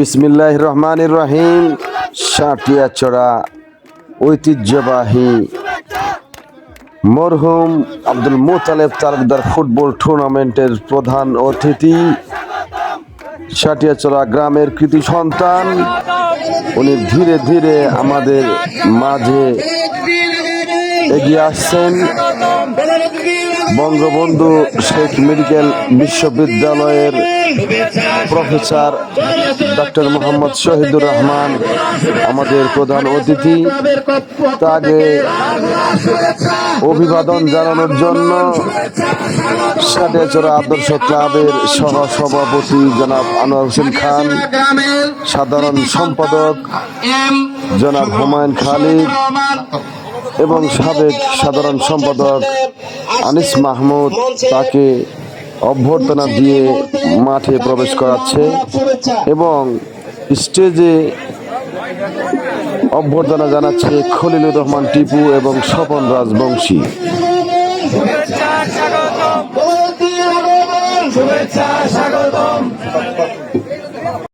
বিসমিল্লাহ রহমান রহিম। সাটিয়াচড়া ঐতিহ্যবাহী মরহুম আব্দুল মুতালেব তালুকদার ফুটবল টুর্নামেন্টের প্রধান অতিথি। সাটিয়াচড়া গ্রামের কৃতি সন্তান। উনি ধীরে ধীরে আমাদের মাঝে এগিয়ে আসছেন। বঙ্গবন্ধু শেখ মেডিকেল বিশ্ববিদ্যালয়ের প্রফেসর ডক্টর মোহাম্মদ শহীদুর রহমান, আমাদের প্রধান অতিথি। তাকে অভিবাদন জানানোর জন্য সাটিয়াচড়া আদর্শ ক্লাবের সহ সভাপতি জনাব আনোয়ার হোসেন খান, সাধারণ সম্পাদক জনাব হুমায়ুন খালিদ এবং সাবেক সাধারণ সম্পাদক আনিস মাহমুদ তাকে অভ্যর্থনা দিয়ে মাঠে প্রবেশ করাচ্ছে এবং স্টেজে অভ্যর্থনা জানাচ্ছে খলিলুর রহমান টিপু এবং স্বপন রাজবংশী। শুভেচ্ছা, স্বাগতম।